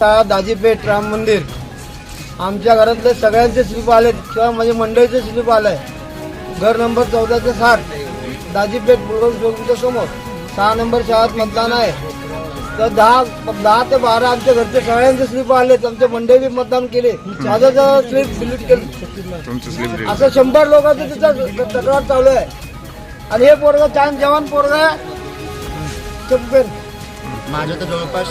दाजीपेठ राम मंदिर. आमच्या घरातले सगळ्यांचे स्लिप आले किंवा म्हणजे मंडळीचे स्लिप आलंय घर नंबर चौदाचे साठ. दाजीपेठ बुलगोल चौकीच्या समोर. सहा नंबर शाळेत मतदान आहे. तर दहा दहा ते बारा आमच्या घरचे सगळ्यांचे स्लिप आले आमच्या मंडळी मतदान केले. माझं स्लिप डिलीट केलं. असं शंभर लोकांचं तिथं तक्रार चालू आहे. आणि हे पोरग छान जवान पोरग आहे. माझं तर जवळपास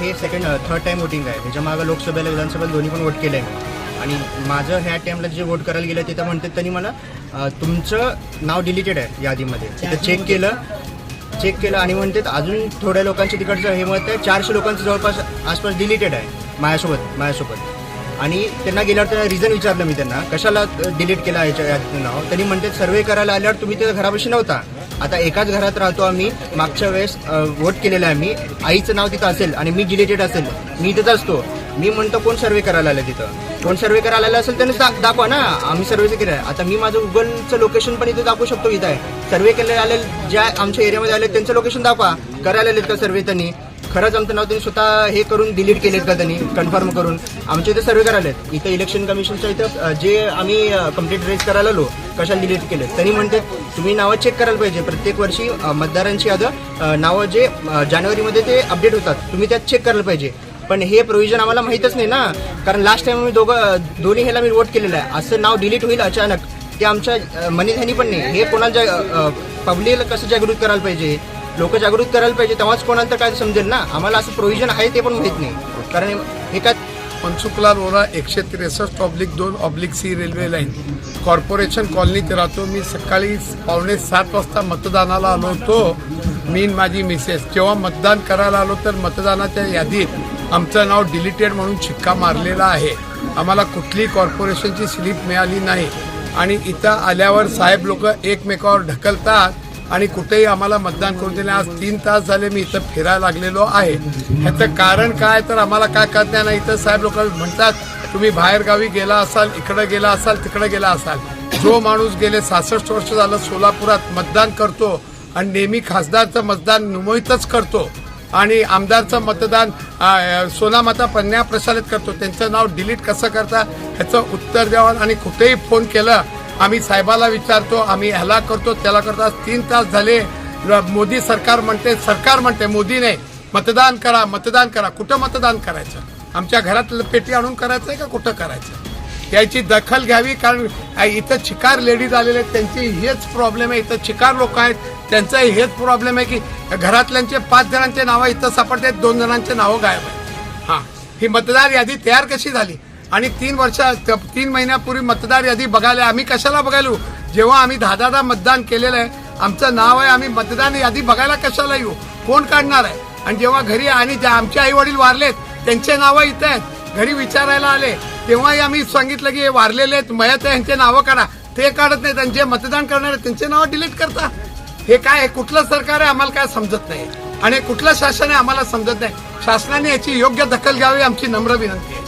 हे सेकंड थर्ड टाइम वोटिंग आहे. त्याच्या मागं लोकसभेला विधानसभेला दोन्ही पण वोट केलं आहे आणि माझं ह्या टाइमला जे वोट करायला गेलं तिथं म्हणतात त्यांनी मला तुमचं नाव डिलीटेड आहे यादीमध्ये. तिथं चेक केलं चेक केलं आणि म्हणतात अजून थोड्या लोकांचे तिकडचं हे मत आहे चारशे लोकांचं जवळपास आसपास डिलीटेड आहे माझ्यासोबत माझ्यासोबत. आणि त्यांना गेल्यावर त्यांना रिझन विचारलं मी त्यांना कशाला डिलीट केलं याच्या नाव? त्यांनी म्हणतात सर्वे करायला आल्यावर तुम्ही तिथं घरापाशी नव्हता. आता एकाच घरात राहतो आम्ही. मागच्या वेळेस वोट केलेलं आहे मी आईचं नाव तिथं असेल आणि मी जिलेटेड असेल मी तिथं असतो. मी म्हणतो कोण सर्वे करायला आलं तिथं? कोण सर्वे करायला आलं असेल त्यांनी दा- दाखवा ना. आम्ही सर्वे केलं आहे. आता मी माझं गुगलचं लोकेशन पण इथे दाखवू शकतो इथं आहे. सर्वे केले आले ज्या आमच्या एरियामध्ये आले त्यांचं लोकेशन दाखवा. करायला आलेत का सर्वे त्यांनी? खरंच आमचं नाव तुम्ही स्वतः हे करून डिलीट केलेत का त्यांनी? कन्फर्म करून. आमच्या इथे सर्वे करायला आहेत. इथं इलेक्शन कमिशनच्या इथं जे आम्ही कंप्लीट रेज करायला आलो कशाला डिलीट केले त्यांनी म्हणते तुम्ही नावं चेक करायला पाहिजे. प्रत्येक वर्षी मतदारांची यादं नावं जे जानेवारीमध्ये ते अपडेट होतात. तुम्ही त्यात चेक करायला पाहिजे. पण हे प्रोव्हिजन आम्हाला माहीतच नाही ना. कारण लास्ट टाइम आम्ही दोघं दोन्ही ह्याला मी वोट केलेलं आहे. असं नाव डिलीट होईल अचानक ते आमच्या अ, मनीधानी पण नाही. हे कोणाला पब्लिकला कसं जागृत करायला पाहिजे? लोक जागृत करायला पाहिजे तेव्हाच कोणाला तर काय समजेल ना? आम्हाला असं प्रोव्हिजन आहे ते पण माहीत नाही. कारण हे काय मनसुखलाल रोरा एकशे त्रेसष्ट ऑब्लिक दोन oblique C railway line corporation कॉलनीत राहतो मी सकाळी पावणे सात वाजता मतदानाला आलो होतो. मी माझी मिसेस जेव्हा मतदान करायला आलो तर मतदानाच्या यादीत आमचं नाव डिलीटेड म्हणून शिक्का मारलेला आहे. आम्हाला कुठली कॉर्पोरेशनची स्लिप मिळाली नाही. आणि इथं आल्यावर साहेब लोक एकमेकावर ढकलतात. आणि कुठेही आम्हाला मतदान करून दिले. आज तीन तास झाले मी इथं फिरायला लागलेलो आहे. ह्याचं कारण काय? तर आम्हाला काय करता नाही इथं साहेब लोक म्हणतात तुम्ही बाहेर गावी गेला असाल इकडे गेला असाल तिकडे गेला असाल. जो माणूस गेले सहासष्ट वर्ष झालं सोलापुरात मतदान करतो आणि नेहमी खासदारचं मतदान मुंबईतच करतो आणि आमदारचं मतदान सोनामाता पन्या प्रसारित करतो. त्यांचं नाव डिलीट कसं करता? ह्याचं उत्तर द्यावं आणि कुठेही फोन केलं आम्ही साहेबाला विचारतो आम्ही ह्याला करतो त्याला करतो. तीन तास झाले. मोदी सरकार म्हणते सरकार म्हणते मोदीने मतदान करा मतदान करा. कुठं मतदान करायचं? आमच्या घरात पेटी आणून करायचंय का कुठं करायचं? याची दखल घ्यावी कारण इथं चिकार लेडीज आलेले आहेत. त्यांची हेच प्रॉब्लेम आहे. इथं चिकार लोक आहेत. त्यांचा हेच प्रॉब्लेम आहे की घरातल्यांचे पाच जणांचे नावं इथं सापडतात दोन जणांचे नावं गायब आहेत. हां. ही मतदार यादी तयार कशी झाली? आणि तीन वर्ष तीन महिन्यापूर्वी मतदार यादी बघायला आम्ही कशाला बघायलो? जेव्हा आम्ही दहा दहा मतदान केलेलं आहे आमचं नाव आहे आम्ही मतदान यादी बघायला कशाला येऊ? कोण काढणार आहे? आणि जेव्हा घरी आणि ज्या आमचे आई वडील वारलेत त्यांचे नावं इथं आहेत. घरी विचारायला आले. तेव्हाही आम्ही सांगितलं की हे वारलेले आहेत मयत आहे यांचे नावं काढा. ते काढत नाहीत आणि जे मतदान करणार त्यांचे नावं डिलीट करता. हे काय आहे? कुठलं सरकार आहे आम्हाला काय समजत नाही. आणि कुठलं शासन आहे आम्हाला समजत नाही. शासनाने याची योग्य दखल घ्यावी आमची नम्र विनंती आहे.